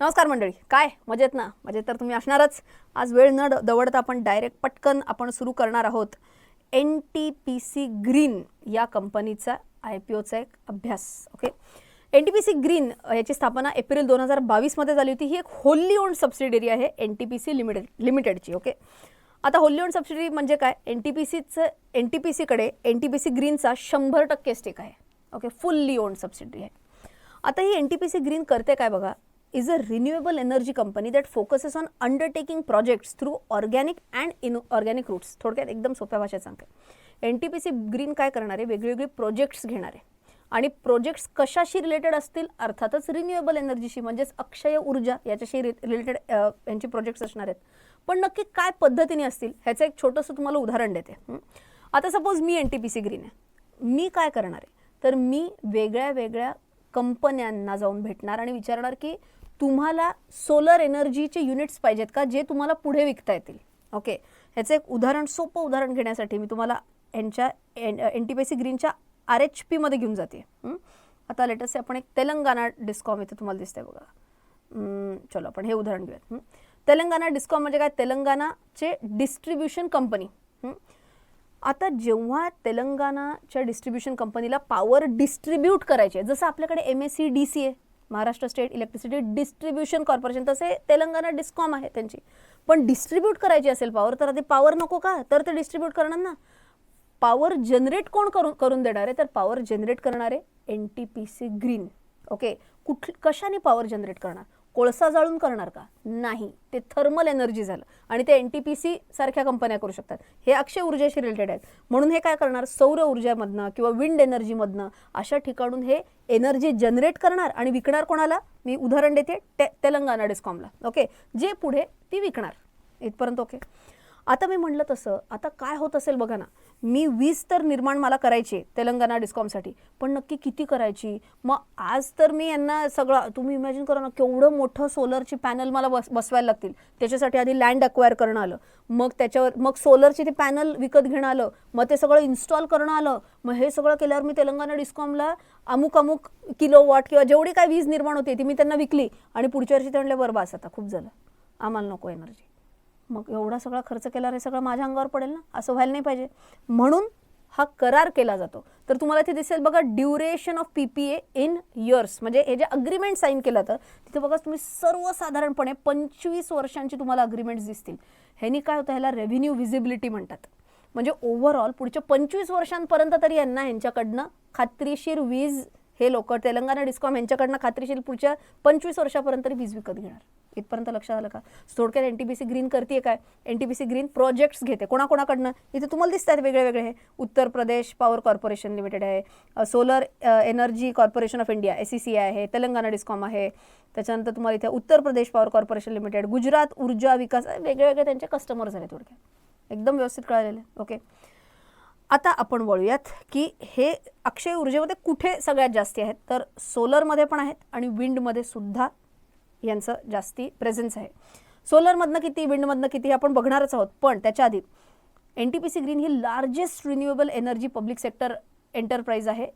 नमस्कार मंडळी. काय? मजेत ना? मजेत तर तुम्ही असणारच. आज वेळ न दवडता आपण डायरेक्ट पटकन आपण सुरू करणार आहोत. N T P C green या कंपनीचा आय पी ओचा एक अभ्यास okay N T P C green याची स्थापना एप्रिल दोन हजार बावीसमध्ये झाली होती. ही एक होल्ली ओन्ड सबसिडियरी आहे N T P C limited लिमिटेडची okay आता होल्ली ओन्ड सबसिडी म्हणजे काय? एन टी पी सीचं एन टी पी सीकडे एन टी पी सी ग्रीनचा शंभर टक्के स्टेक आहे ओके फुल्ली ओन्ड सबसिडी आहे. आता ही N T P C green करते काय बघा? Is a renewable energy company that focuses on undertaking projects through organic and in organic routes थोडक्यात एकदम सोप्या भाषेत सांगते. N T P C green काय करणार आहे? वेगवेगळे प्रोजेक्ट्स घेणार आहे. आणि प्रोजेक्ट्स कशाशी रिलेटेड असतील? अर्थातच रिन्युएबल एनर्जीशी म्हणजेच अक्षय ऊर्जा याच्याशी रिलेटेड यांचे प्रोजेक्ट्स असणार आहेत. पण नक्की काय पद्धतीने असतील? ह्याचं एक छोटंसं तुम्हाला उदाहरण देते. आता सपोज मी N T P C green आहे. मी काय करणार आहे? तर मी वेगळ्या वेगळ्या कंपन्यांना जाऊन भेटणार आणि विचारणार की तुम्हाला सोलर एनर्जीचे युनिट्स पाहिजेत का जे तुम्हाला पुढे विकता येतील? ओके ह्याचं एक उदाहरण सोपं उदाहरण घेण्यासाठी मी तुम्हाला यांच्या N N T P C ग्रीनच्या आर एच पीमध्ये घेऊन जाते. आता लेटेस्ट आपण एक तेलंगणा डिस्कॉम इथे तुम्हाला दिसते बघा. चलो आपण हे उदाहरण घेऊयात. तेलंगणा डिस्कॉम म्हणजे काय? तेलंगणाचे डिस्ट्रीब्युशन कंपनी आता जेव्हा तेलंगणाच्या डिस्ट्रीब्युशन कंपनीला पॉवर डिस्ट्रीब्यूट करायचे आहे, जसं आपल्याकडे M S C D C आहे Maharashtra state electricity distribution corporation तसे तेलंगणा डिस्कॉम आहे त्यांची. पण डिस्ट्रीब्यूट करायची असेल पॉवर तर आधी पॉवर नको का? तर ते डिस्ट्रीब्यूट करणार ना. पॉवर जनरेट कोण करून करून देणार? आहे तर पॉवर जनरेट करणारे N T P C green okay कुठ कशाने पॉवर जनरेट करणार? कोळसा जाळून करणार का? नाही. ते थर्मल एनर्जी झालं. आणि ते एन टी पी सी सारख्या कंपन्या करू शकतात. हे अक्षय ऊर्जेशी रिलेटेड आहेत. म्हणून हे काय करणार? सौर ऊर्जेमधनं किंवा विंड एनर्जीमधनं अशा ठिकाणून हे एनर्जी जनरेट करणार आणि विकणार कोणाला? मी उदाहरण देते ते तेलंगणा डिस्कॉमला ओके जे पुढे ती विकणार. इथपर्यंत ओके आता मी म्हटलं तसं. आता काय होत असेल बघा ना. मी वीज तर निर्माण मला करायची आहे तेलंगणा डिस्कॉमसाठी. पण नक्की किती करायची? मग आज तर मी यांना सगळं तुम्ही इमॅजिन करा ना केवढं मोठं सोलरची पॅनल मला बस बसवायला लागतील. त्याच्यासाठी आधी लँड अक्वायर करणं आलं. मग त्याच्यावर मग सोलरचे ते पॅनल विकत घेणं आलं. मग ते सगळं इन्स्टॉल करणं आलं. मग हे सगळं केल्यावर मी तेलंगणा डिस्कॉमला अमुक अमुक किलो वॉट किंवा जेवढी काय वीज निर्माण होते ती मी त्यांना विकली. आणि पुढच्या वर्षी ते म्हणले बरं बास आता खूप झालं. आम्हाला नको एनर्जी मग एवढा सगळा खर्च केला हे सगळं माझ्या अंगावर पडेल ना? असं व्हायला नाही पाहिजे. म्हणून हा करार केला जातो. तर तुम्हाला इथे दिसेल बघा duration of P P A in years म्हणजे हे जे अग्रीमेंट साईन केलं तर तिथे बघा तुम्ही सर्वसाधारणपणे पंचवीस वर्षांची तुम्हाला अग्रीमेंट्स दिसतील. ह्यानी काय होतं ह्याला रेव्हेन्यू व्हिजिबिलिटी म्हणतात. म्हणजे ओव्हरऑल पुढच्या पंचवीस वर्षांपर्यंत तरी यांना यांच्याकडनं खात्रीशीर वीज हे लोक तेलंगणा डिस्कॉम यांच्याकडनं खात्रीशीर पुढच्या पंचवीस वर्षापर्यंत वीज विकत घेणार. इथपर्यंत लक्षात आलं का? थोडक्यात N T P C green करते काय? N T P C green projects घेते. कोणाकोणाकडनं? इथे तुम्हाला दिसतात वेगळे वेगळे हे. Uttar Pradesh power corporation limited आहे. Solar energy corporation of India S C C आहे. तेलंगणा डिस्कॉम आहे. त्याच्यानंतर तुम्हाला इथे Uttar Pradesh power corporation limited Gujarat Urja Vikas वेगळे वेगळे त्यांचे कस्टमर्स आहेत थोडक्यात. एकदम व्यवस्थित कळालेले ओके आता आपण वळूयात की हे अक्षय ऊर्जेमध्ये कुठे सगळ्यात जास्ती आहेत? तर सोलरमध्ये पण आहेत आणि विंडमध्ये सुद्धा यांचं जास्ती प्रेझेन्स आहे. सोलरमधनं किती विंडमधनं किती हे आपण बघणारच आहोत पण त्याच्या आधी N T P C green ही largest renewable energy public sector enterprise आहे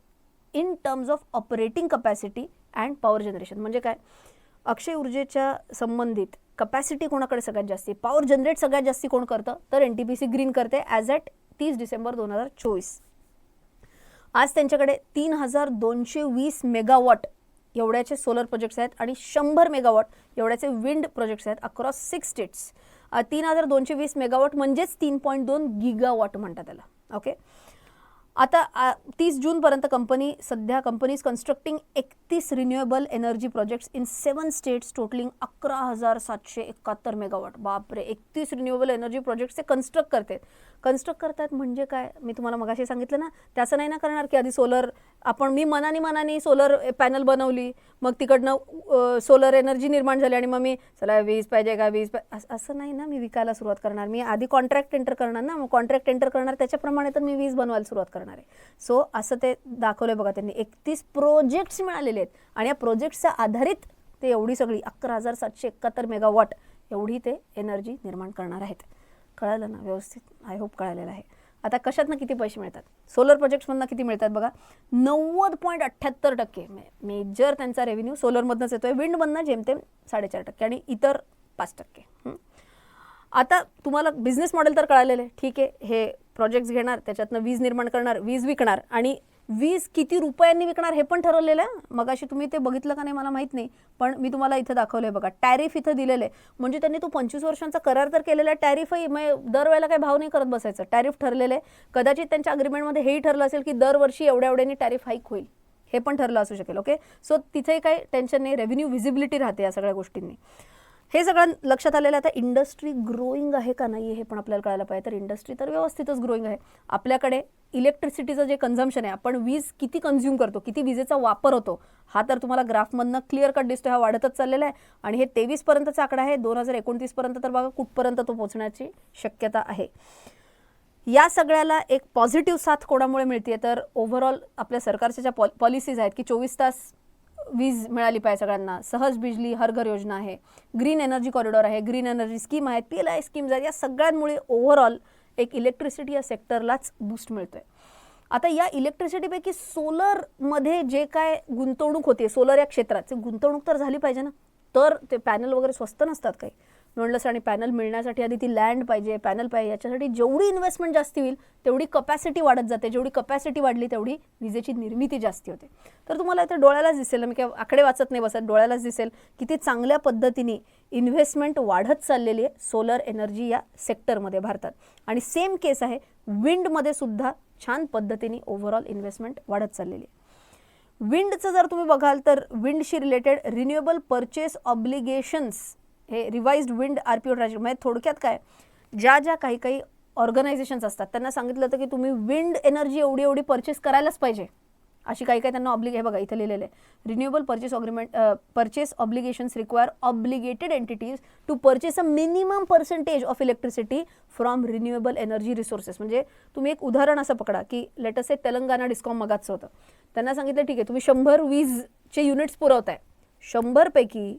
in terms of operating capacity and power generation म्हणजे काय? अक्षय ऊर्जेच्या संबंधित कपॅसिटी कोणाकडे सगळ्यात जास्ती? पॉवर जनरेट सगळ्यात जास्ती कोण करतं? तर N T P C green करते ॲज ॲट तीस डिसेंबर दोन हजार चोवीस. आज त्यांच्याकडे तीन हजार दोनशे वीस मेगावॉट एवढ्याचे सोलर प्रोजेक्ट्स आहेत आणि शंभर मेगावॉट एवढ्याचे विंड प्रोजेक्ट्स आहेत अक्रॉस सिक्स स्टेट्स तीन हजार दोनशे वीस मेगावॉट म्हणजेच तीन पॉईंट दोन गिगावॉट म्हणतात त्याला. ओके आता तीस जूनपर्यंत कंपनी सध्या कंपनीज कन्स्ट्रक्टिंग एकतीस renewable energy projects in seven states totalling अकरा हजार सातशे एकाहत्तर मेगावॉट बापरे एकतीस रिन्युएबल एनर्जी प्रोजेक्ट्स ते कन्स्ट्रक्ट करतात. कन्स्ट्रक्ट करतात म्हणजे काय? मी तुम्हाला मगाशी सांगितलं ना त्याचं नाही ना करणार की आधी सोलर आपण मी मनाने मनाने सोलर पॅनल बनवली. मग तिकडनं सोलर एनर्जी निर्माण झाली आणि मग मी चला वीज पाहिजे का? वीज पाहिजे असं- असं नाही ना मी विकायला सुरुवात करणार. मी आधी कॉन्ट्रॅक्ट एंटर करणार ना मग कॉन्ट्रॅक्ट एंटर करणार त्याच्याप्रमाणे तर मी वीज बनवायला सुरुवात करणार आहे. सो असं ते दाखवलं बघा त्यांनी. एकतीस प्रोजेक्ट्स मिळालेले आहेत आणि या प्रोजेक्ट्सच्या आधारित ते एवढी सगळी अकरा हजार सातशे एकाहत्तर मेगावॉट एवढी ते एनर्जी निर्माण करणार आहेत. कळालं ना व्यवस्थित? आय होप कळालेलं आहे. आता कशातनं किती पैसे मिळतात? सोलर प्रोजेक्ट्समधनं किती मिळतात बघा? नव्वद पॉईंट अठ्ठ्याहत्तर टक्के. मेजर त्यांचा रेव्हेन्यू सोलरमधनंच येतोय. विंडमधनं जेमतेम साडेचार टक्के आणि इतर पाच टक्के. आता तुम्हाला बिझनेस मॉडेल तर कळालेलं आहे. ठीक आहे हे प्रोजेक्ट्स घेणार त्याच्यातनं वीज निर्माण करणार वीज विकणार आणि वीज किती रुपयांनी विकणार हे पण ठरवलेलं आहे. मग अशी तुम्ही ते बघितलं का नाही मला माहीत नाही पण मी तुम्हाला इथं दाखवलं आहे बघा. टॅरिफ इथं दिलेलं आहे. म्हणजे त्यांनी तो पंचवीस वर्षांचा करार तर केलेला आहे. टॅरिफही मग दरवेळेला काही भाव नाही करत बसायचं. टॅरिफ ठरलेलं आहे. कदाचित त्यांच्या अग्रीमेंटमध्ये हेही ठरलं असेल की दरवर्षी एवढ्या एवढ्यानी टॅरिफ हाईक होईल. हे पण ठरलं असू शकेल ओके सो तिथे काही टेन्शन नाही. रेव्हेन्यू व्हिजिबिलिटी राहते या सगळ्या गोष्टींनी. हे सगळं लक्षात आलेलं आहे. आता इंडस्ट्री ग्रोईंग आहे का नाही हे पण आपल्याला कळायला पाहिजे. तर इंडस्ट्री तर व्यवस्थितच ग्रोईंग आहे. आपल्याकडे इलेक्ट्रिसिटीचं जे कन्झम्पशन आहे आपण वीज किती कन्झ्युम करतो किती विजेचा वापर होतो हा तर तुम्हाला ग्राफमधनं क्लिअर कट दिसतो हा वाढतच चाललेला आहे. आणि हे तेवीसपर्यंतचा आकडा आहे दोन हजार एकोणतीसपर्यंत तर बघा कुठपर्यंत तो पोहोचण्याची शक्यता आहे. या सगळ्याला एक पॉझिटिव्ह साथ कोणामुळे मिळते तर ओव्हरऑल आपल्या सरकारच्या ज्या पॉ पॉलिसीज आहेत की चोवीस तास वीज मिळाली पाहिजे सगळ्यांना सहज बिजली हर घर योजना आहे ग्रीन एनर्जी कॉरिडॉर आहे ग्रीन एनर्जी स्कीम आहेत पी एल आय स्कीम्स आहेत या सगळ्यांमुळे ओव्हरऑल एक इलेक्ट्रिसिटी या सेक्टरलाच बूस्ट मिळतोय. आता या इलेक्ट्रिसिटीपैकी सोलरमध्ये जे काय गुंतवणूक होते सोलर या क्षेत्रात गुंतवणूक तर झाली पाहिजे ना? तर ते पॅनल वगैरे स्वस्त नसतात काही. म्हणलंस आणि पॅनल मिळण्यासाठी आधी ती लँड पाहिजे पॅनल पाहिजे याच्यासाठी जेवढी इन्व्हेस्टमेंट जास्ती होईल तेवढी कपॅसिटी वाढत जाते. जेवढी कपॅसिटी वाढली तेवढी विजेची निर्मिती जास्ती होते. तर तुम्हाला इथे डोळ्यालाच दिसेल मी काय आकडे वाचत नाही बसत डोळ्यालाच दिसेल किती चांगल्या पद्धतीने इन्व्हेस्टमेंट वाढत चाललेली आहे सोलर एनर्जी या सेक्टरमध्ये भारतात. आणि सेम केस आहे विंडमध्ये सुद्धा छान पद्धतीने ओव्हरऑल इन्व्हेस्टमेंट वाढत चाललेली आहे. विंडचं जर तुम्ही बघाल तर विंडशी रिलेटेड रिन्युएबल परचेस ऑब्लिगेशन्स हे revised wind R P O म्हणजे थोडक्यात काय? ज्या ज्या काही काही ऑर्गनायझेशन्स असतात त्यांना सांगितलं होतं की तुम्ही विंड एनर्जी एवढी एवढी परचेस करायलाच पाहिजे. अशी काही काही त्यांना ऑब्लिग हे बघा इथं लिहिलेलं आहे. Renewable purchase agreement purchase obligations require obligated entities to purchase a minimum percentage of electricity from renewable energy resources म्हणजे तुम्ही एक उदाहरण असं पकडा की लेटस ए तेलंगणा डिस्कॉम मगाचं होतं. त्यांना सांगितलं ठीक आहे तुम्ही शंभर वीजचे युनिट्स पुरवताय. शंभरपैकी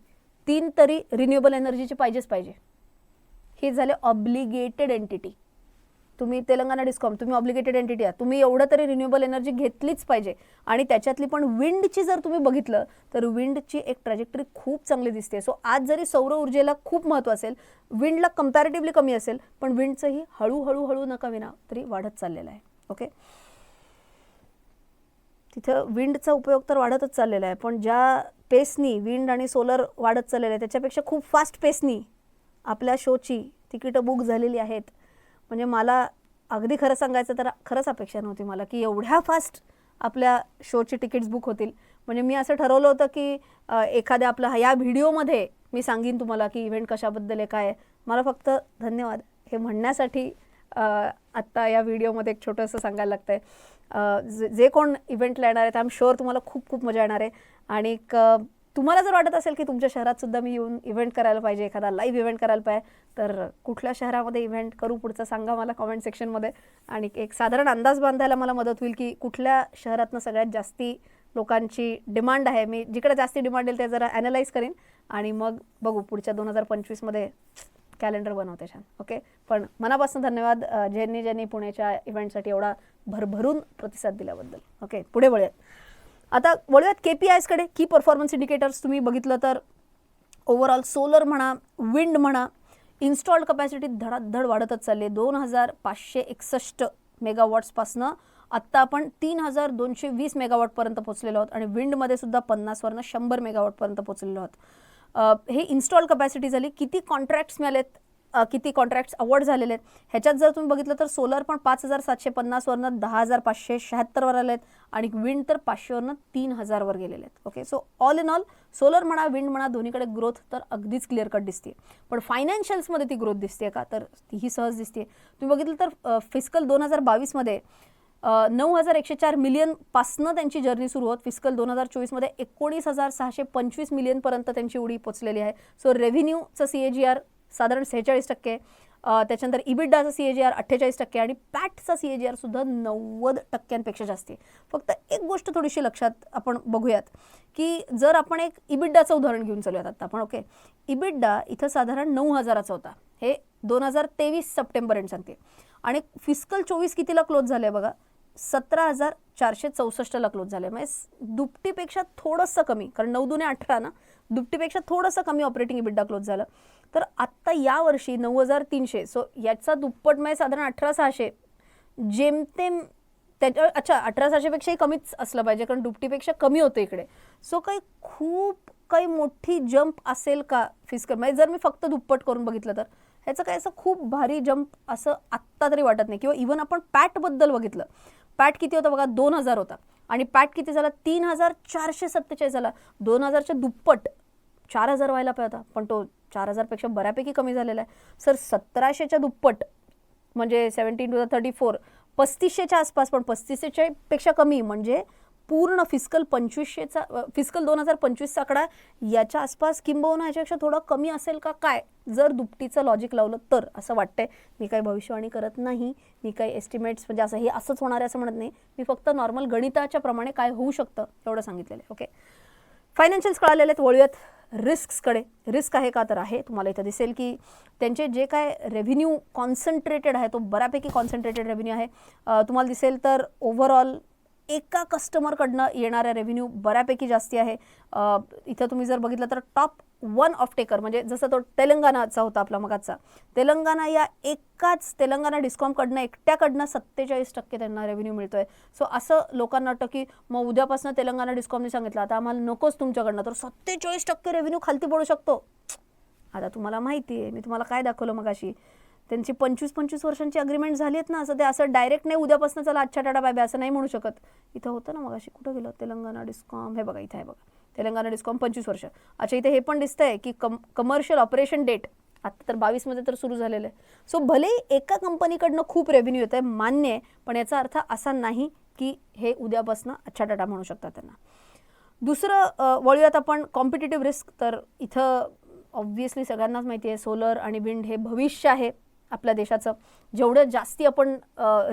तीन तरी रिन्युएबल एनर्जीचे पाहिजेच पाहिजे. हे झाले ऑब्लिगेटेड एंटिटी तुम्ही तेलंगणा डिस्कॉम तुम्ही ऑब्लिगेटेड एंटिटी आहात. तुम्ही एवढं तरी रिन्युएबल एनर्जी घेतलीच पाहिजे. आणि त्याच्यातली पण विंडची जर तुम्ही बघितलं तर विंडची एक ट्रॅजेक्टरी खूप चांगली दिसते सो आज जरी सौर ऊर्जेला खूप महत्त्व असेल विंडला कम्पॅरेटिव्हली कमी असेल पण विंडचंही हळूहळू हळू न कमी तरी वाढत चाललेलं आहे. ओके तिथं विंडचा उपयोग तर वाढतच चाललेला आहे. पण ज्या पेसनी विंड आणि सोलर वाढत चाललेलं आहे. त्याच्यापेक्षा खूप फास्ट पेसनी आपल्या शोची तिकीटं बुक झालेली आहेत. म्हणजे मला अगदी खरं सांगायचं तर खरंच अपेक्षा नव्हती मला की एवढ्या फास्ट आपल्या शोची तिकीट्स बुक होतील. म्हणजे मी असं ठरवलं होतं की एखाद्या आपला या व्हिडिओमध्ये मी सांगीन तुम्हाला की इव्हेंट कशाबद्दल आहे काय मला फक्त धन्यवाद. हे म्हणण्यासाठी आत्ता या व्हिडिओमध्ये एक छोटंसं सांगायला लागतं आहे जे जे कोण इव्हेंटला येणार आहेत आय एम शुअर तुम्हाला खूप खूप मजा येणार आहे. आणि तुम्हाला जर वाटत असेल की तुमच्या शहरात सुद्धा मी येऊन इव्हेंट करायला पाहिजे एखादा लाईव्ह इव्हेंट करायला पाहिजे तर कुठल्या शहरामध्ये इव्हेंट करू पुढचं सांगा मला कॉमेंट सेक्शनमध्ये आणि एक साधारण अंदाज बांधायला मला मदत होईल की कुठल्या शहरातनं सगळ्यात जास्ती लोकांची डिमांड आहे. मी जिकडे जास्ती डिमांड येईल ते जरा ॲनालाइज करीन. आणि मग बघू पुढच्या दोन हजार पंचवीसमध्ये कॅलेंडर बनवते छान. ओके पण मनापासून धन्यवाद ज्यांनी ज्यांनी पुण्याच्या इव्हेंटसाठी एवढा भरभरून प्रतिसाद दिल्याबद्दल. ओके पुढे वळूयात. आता वळूयात के पी आयसकडे की परफॉर्मन्स इंडिकेटर्स तुम्ही बघितलं तर ओव्हरऑल सोलर म्हणा विंड म्हणा इन्स्टॉल्ड कपॅसिटी धडाधड वाढतच चालली दोन हजार पाचशे एकसष्ट मेगावॉट्सपासनं आत्ता आपण तीन हजार दोनशे वीस मेगावॉटपर्यंत पोहोचलेलो आहोत. आणि विंडमध्ये सुद्धा पन्नासवरनं शंभर मेगावॉटपर्यंत पोहोचलेलो आहोत. हे इन्स्टॉल कपॅसिटी झाली किती कॉन्ट्रॅक्ट्स मिळालेत आहेत किती कॉन्ट्रॅक्ट्स अवॉर्ड झालेले आहेत? ह्याच्यात जर तुम्ही बघितलं तर सोलर पण पाच हजार सातशे पन्नासवरनं दहा हजार पाचशे शहात्तरवर आले आहेत आणि विंड तर पाचशेवरनं तीन हजारवर गेलेले आहेत. Okay so all in all solar म्हणा विंड म्हणा दोन्हीकडे ग्रोथ तर अगदीच क्लिअर कट दिसते पण फायनान्शियल्समध्ये ती ग्रोथ दिसते का? तर तीही सहज दिसते तुम्ही बघितलं तर फिस्कल दोन हजार बावीसमध्ये नऊ हजार एकशे चार मिलियनपासनं त्यांची जर्नी सुरू होत. फिस्कल दोन हजार चोवीसमध्ये एकोणीस हजार सहाशे पंचवीस मिलियनपर्यंत त्यांची उडी पोचलेली आहे. सो रेव्हेन्यूचं सी ए जी आर साधारण सेहेचाळीस टक्के त्याच्यानंतर इबिडाचा सी ए जी आर अठ्ठेचाळीस टक्के आणि पॅटचा सी ए जी आर सुद्धा नव्वद टक्क्यांपेक्षा जास्त आहे. फक्त एक गोष्ट थोडीशी लक्षात आपण बघूयात की जर आपण एक इबिड्डाचं उदाहरण घेऊन चालूयात आता आपण ओके इबिड्डा इथं साधारण नऊ हजाराचा होता. हे दोन हजार तेवीस सप्टेंबर एंड सांगते. आणि फिस्कल चोवीस कितीला क्लोज झालं आहे बघा? सतरा हजार चारशे चौसष्टला क्लोज झाले. म्हणजे दुपटीपेक्षा थोडंसं कमी कारण नऊ दुने अठरा ना दुपटीपेक्षा थोडंसं कमी ऑपरेटिंग इबिड्डा क्लोज झालं. तर आत्ता यावर्षी नऊ हजार तीनशे सो याचा दुप्पट म्हणजे साधारण अठरा सहाशे जेमतेम त्याच्या अच्छा अठरा सहाशेपेक्षाही कमीच असलं पाहिजे कारण दुपटीपेक्षा कमी होतं इकडे. सो काही खूप काही मोठी जंप असेल का फिस्कल म्हणजे जर मी फक्त दुप्पट करून बघितलं तर ह्याचं काय असं खूप भारी जंप असं आत्ता तरी वाटत नाही. किंवा इवन आपण पॅटबद्दल बघितलं पॅट किती होता बघा? दोन हजार होता. आणि पॅट किती झाला? तीन हजार चारशे सत्तेचाळीस झाला. दोन हजारच्या दुप्पट चार हजार व्हायला पाहिजे होता. पण तो चार हजारपेक्षा बऱ्यापैकी कमी झालेला आहे. सर सतराशेच्या दुप्पट म्हणजे सेवन्टीन टू थर्टी फोर पस्तीसशेच्या आसपास पण पस्तीसशेच्या पेक्षा कमी म्हणजे पूर्ण फिस्कल पंचवीसशेचा फिस्कल दोन हजार पंचवीसचा आकडा याच्या आसपास किंबहुना याच्यापेक्षा थोडं कमी असेल का काय? जर दुपटीचं लॉजिक लावलं तर असं वाटतंय. मी काही भविष्यवाणी करत नाही. मी काही एस्टिमेट्स म्हणजे असं हे असंच होणार आहे असं म्हणत नाही. मी फक्त नॉर्मल गणिताच्या प्रमाणे काय होऊ शकतं एवढं सांगितलेलं आहे. ओके फायनान्शियल्स कळालेले आहेत वळूयात रिस्ककडे रिस्क आहे का? तर आहे. तुम्हाला इथं दिसेल की त्यांचे जे काय रेव्हेन्यू कॉन्सन्ट्रेटेड आहे तो बऱ्यापैकी कॉन्सन्ट्रेटेड रेव्हेन्यू आहे. तुम्हाला दिसेल तर ओव्हरऑल एका कस्टमरकडनं येणाऱ्या रेव्हेन्यू बऱ्यापैकी जास्ती आहे. इथं तुम्ही जर बघितलं तर टॉप वन ऑफ टेकर म्हणजे जसं तो तेलंगणाचा होता आपला मगाचा. तेलंगणा या एकाच तेलंगणा डिस्कॉमकडनं एकट्याकडनं सत्तेचाळीस टक्के त्यांना रेव्हेन्यू मिळतोय. सो असं लोकांना वाटतं की मग उद्यापासून तेलंगणा डिस्कॉमने सांगितलं आता आम्हाला नकोच तुमच्याकडनं. तर सत्तेचाळीस टक्के रेव्हेन्यू खालती पडू शकतो. आता तुम्हाला माहिती आहे मी तुम्हाला काय दाखवलं मगाशी? त्यांची पंचवीस पंचवीस वर्षांची अग्रीमेंट झाली आहेत ना असं ते असं डायरेक्ट नाही उद्यापासून चला अच्छा टाटा बाय बाय असं नाही म्हणू शकत. इथं होतं ना मगाशी कुठं गेलं? तेलंगणा डिस्कॉम हे बघा इथं आहे बघा. तेलंगणा डिस्कॉम पंचवीस वर्ष. अच्छा इथे हे पण दिसतंय की कम कमर्शियल ऑपरेशन डेट आता तर बावीसमध्ये तर सुरू झालेलं आहे. सो भलेही एका कंपनीकडनं खूप रेव्हेन्यू येत आहे मान्य आहे पण याचा अर्थ असा नाही की हे उद्यापासून अच्छा टाटा म्हणू शकतात त्यांना. दुसरं वळूयात आपण कॉम्पिटेटिव्ह रिस्क तर इथं ऑब्व्हियसली सगळ्यांनाच माहिती आहे सोलर आणि विंड हे भविष्य आहे. आपल्या देशाचं. जेवढं जास्ती आपण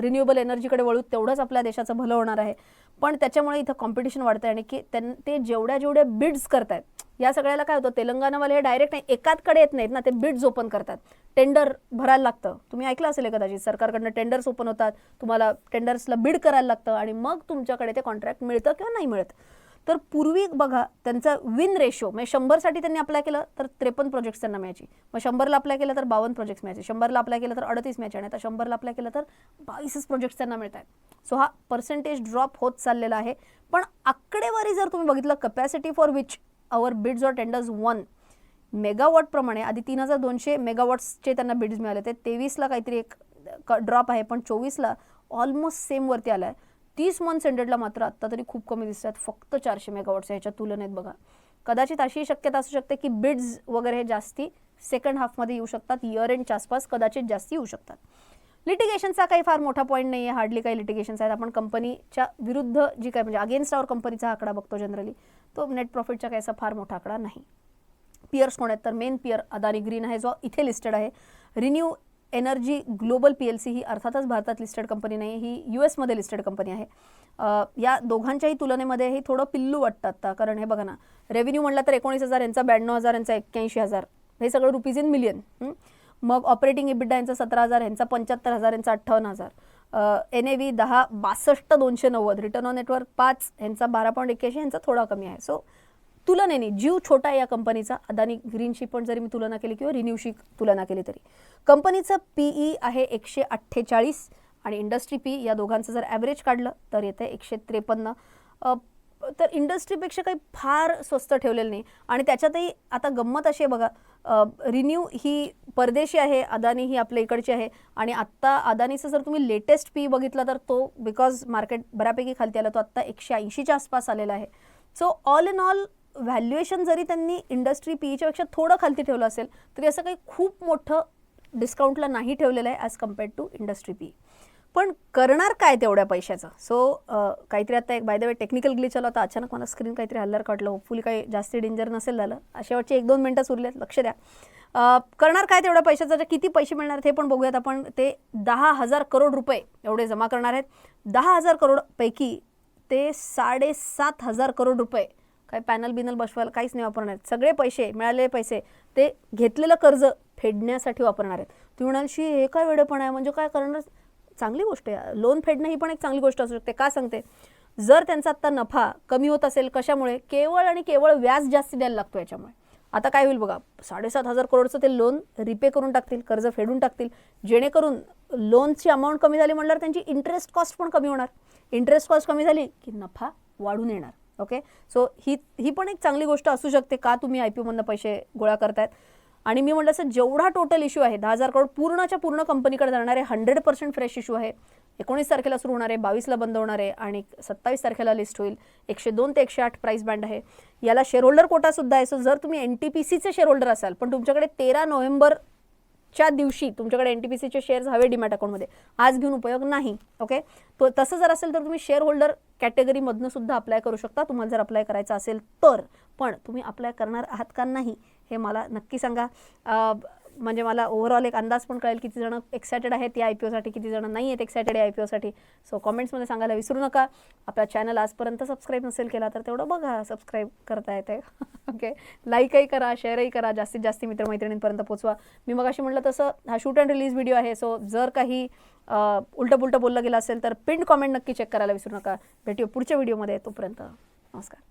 रिन्युएबल एनर्जीकडे वळू तेवढंच आपल्या देशाचं भलं होणार आहे. पण त्याच्यामुळे इथं कॉम्पिटिशन वाढतं आहे आणि की त्यां ते जेवढ्या जेवढ्या बिड्स करतायत या सगळ्याला काय होतं तेलंगणावाले हे डायरेक्ट नाही एकाचकडे येत नाहीत ना ते बिड्स ओपन करतात. टेंडर भरायला लागतं. तुम्ही ऐकलं असेल कदाचित सरकारकडनं टेंडर्स ओपन होतात तुम्हाला टेंडर्सला बिड करायला लागतं आणि मग तुमच्याकडे ते कॉन्ट्रॅक्ट मिळतं किंवा नाही मिळत. तर पूर्वी बघा त्यांचा विन रेशो म्हणजे शंभरसाठी त्यांनी अप्लाय केलं तर त्रेपन्न प्रोजेक्ट्स त्यांना मिळायची. मग शंभरला अप्लाय केलं तर बावन्न प्रोजेक्ट्स मिळायचे. शंभरला अप्लाय केलं तर अडतीस मिळायचे. आणि आता शंभरला अप्लाय केलं तर बावीसच प्रोजेक्ट्स त्यांना मिळत आहेत सो हा पर्सेंटेज ड्रॉप होत चाललेला आहे. पण आकडेवारी जर तुम्ही बघितलं capacity for which our bids or tenders one मेगावॉटप्रमाणे आधी तीन हजार दोनशे मेगावॉट्सचे त्यांना बिड्स मिळाले ते तेवीसला काहीतरी एक ड्रॉप आहे पण चोवीसला ऑलमोस्ट सेमवरती आला आहे तीस मंथ सेंडेडला मात्र आत्ता तरी खूप कमी दिसतात फक्त चारशे मेगावॉट्स ह्याच्या तुलनेत बघा. कदाचित अशी शक्यता असू शकते की बिड्स वगैरे हे जास्ती सेकंड हाफमध्ये येऊ शकतात. इयर एंडच्या आसपास कदाचित जास्ती येऊ शकतात. लिटिगेशनचा काही फार मोठा पॉईंट नाही आहे हार्डली काही लिटिगेशन्स आहेत. आपण कंपनीच्या विरुद्ध जी काय म्हणजे अगेन्स्ट आवर कंपनीचा आकडा बघतो जनरली तो नेट प्रॉफिटचा काही असा फार मोठा आकडा नाही. पियर्स कोण आहेत? तर मेन पियर अदानी ग्रीन आहे जो इथे लिस्टेड आहे. Renew energy global P L C ही अर्थातच भारतात लिस्टेड कंपनी नाही ही यू एसमध्ये लिस्टेड कंपनी आहे. या दोघांच्याही तुलनेमध्ये हे थोडं पिल्लू वाटतं आता कारण हे बघा ना रेव्हेन्यू म्हटलं तर एकोणीस हजार यांचा ब्याण्णव हजार यांचा एक्क्याऐंशी हजार. हे सगळं रुपीज इन मिलियन मग ऑपरेटिंग इबिड्डा यांचा सतरा हजार यांचा पंच्याहत्तर हजार यांचा अठ्ठावन्न हजार. एन ए व्ही दहा बासष्ट दोनशे नव्वद. रिटर्न ऑन नेटवर्क पाच यांचा बारा पॉईंट एक्क्याऐंशी यांचा थोडा कमी आहे. सो तुलनेने जीव छोटा आहे या कंपनीचा. अदानी ग्रीनशी पण जरी मी तुलना केली किंवा रिन्यूशी तुलना केली तरी. कंपनीचं पीई आहे एकशे अठ्ठेचाळीस आणि इंडस्ट्री पी या दोघांचं जर ॲव्हरेज काढलं तर येतं एकशे त्रेपन्न. तर इंडस्ट्रीपेक्षा काही फार स्वस्त ठेवलेलं नाही. आणि त्याच्यातही आता गंमत अशी आहे बघा रिन्यू ही परदेशी आहे अदानी ही आपल्या इकडची आहे. आणि आत्ता अदानीचं जर तुम्ही लेटेस्ट पी बघितला तर तो बिकॉज मार्केट बऱ्यापैकी खालती आला तो आत्ता एकशे ऐंशीच्या आसपास आलेला आहे. So all in all valuation जरी त्यांनी इंडस्ट्री पी ईच्यापेक्षा थोडं खालती ठेवलं असेल तरी असं काही खूप मोठं डिस्काउंटला नाही ठेवलेलं आहे as compared to industry P पण करणार काय तेवढ्या पैशाचं? सो काहीतरी आता एक by the way technical glitch आला होता. अचानक मला स्क्रीन काहीतरी हल्लर काढलं. होपफुली काही जास्ती डेंजर नसेल झालं. शेवटचे एक दोन मिनटं उरलेत लक्ष द्या. Uh, करणार काय तेवढ्या पैशाचं? जे किती पैसे मिळणार ते हे पण बघूयात आपण. ते दहा हजार करोड रुपये एवढे जमा करणार आहेत. दहा हजार करोडपैकी ते साडेसात हजार करोड रुपये काय पॅनल बिनल बसवायला काहीच नाही वापरणार आहेत. सगळे पैसे मिळालेले पैसे ते घेतलेलं कर्ज फेडण्यासाठी वापरणार आहेत. तुम्ही म्हणाल शी हे काय वेळेपण आहे? म्हणजे काय करणार चांगली गोष्ट आहे. लोन फेडणं ही पण एक चांगली गोष्ट असू शकते. का सांगते? जर त्यांचा आत्ता नफा कमी होत असेल कशामुळे? केवळ आणि केवळ व्याज जास्त द्यायला लागतो याच्यामुळे. आता काय होईल बघा साडेसात हजार करोडचं ते लोन रिपे करून टाकतील कर्ज फेडून टाकतील. जेणेकरून लोनची अमाऊंट कमी झाली म्हटल्यावर त्यांची इंटरेस्ट कॉस्ट पण कमी होणार. इंटरेस्ट कॉस्ट कमी झाली की नफा वाढून येणार. ओके? सो ही ही पण एक चांगली गोष्ट असू शकते. का तुम्ही आय पी ओमधनं पैसे गोळा करतायत? आणि मी म्हटलं असं जेवढा टोटल इश्यू आहे दहा हजार करोड पूर्णच्या पूर्ण कंपनीकडे जाणारे हंड्रेड पर्सेंट फ्रेश इश्यू आहे. एकोणीस तारखेला सुरू होणार आहे बावीसला बंद होणार आहे आणि सत्तावीस तारखेला लिस्ट होईल. एकशे दोन ते एकशे आठ प्राईस बँड आहे. याला शेअरहोल्डर कोटासुद्धा आहे. सो जर तुम्ही एन टी पी सीचे शेअरहोल्डर असाल पण तुमच्याकडे तेरा नोव्हेंबर आजच्या दिवशी तुमच्याकडे एन टी पी सीचे शेअर्स हवे डिमॅट अकाउंटमध्ये आज घेऊन उपयोग नाही ओके तो तसं जर असेल तर तुम्ही शेअर होल्डर कॅटेगरीमधनं सुद्धा अप्लाय करू शकता. तुम्हाला जर अप्लाय करायचं असेल तर पण तुम्ही अप्लाय करणार आहात का नाही हे मला नक्की सांगा. म्हणजे मला ओव्हरऑल एक अंदाज पण कळेल किती जण एक्सायटेड आहेत या आय पी ओसाठी किती जण नाही आहेत एक्सायटेड या आय पी ओसाठी सो कॉमेंट्समध्ये सांगायला विसरू नका. आपला चॅनल आजपर्यंत सबस्क्राईब नसेल केला तर तेवढं बघा. सबस्क्राईब करता येते ओके लाईकही करा शेअरही करा. जास्तीत जास्त मित्रमैत्रिणींपर्यंत पोचवा मी मग अशी म्हटलं तसं हा शूट अँड रिलीज व्हिडिओ आहे. सो जर काही अं, उलटं पुलटं बोललं गेलं असेल तर पिंड कॉमेंट नक्की चेक करायला विसरू नका. भेटूया पुढच्या व्हिडिओमध्ये तोपर्यंत नमस्कार.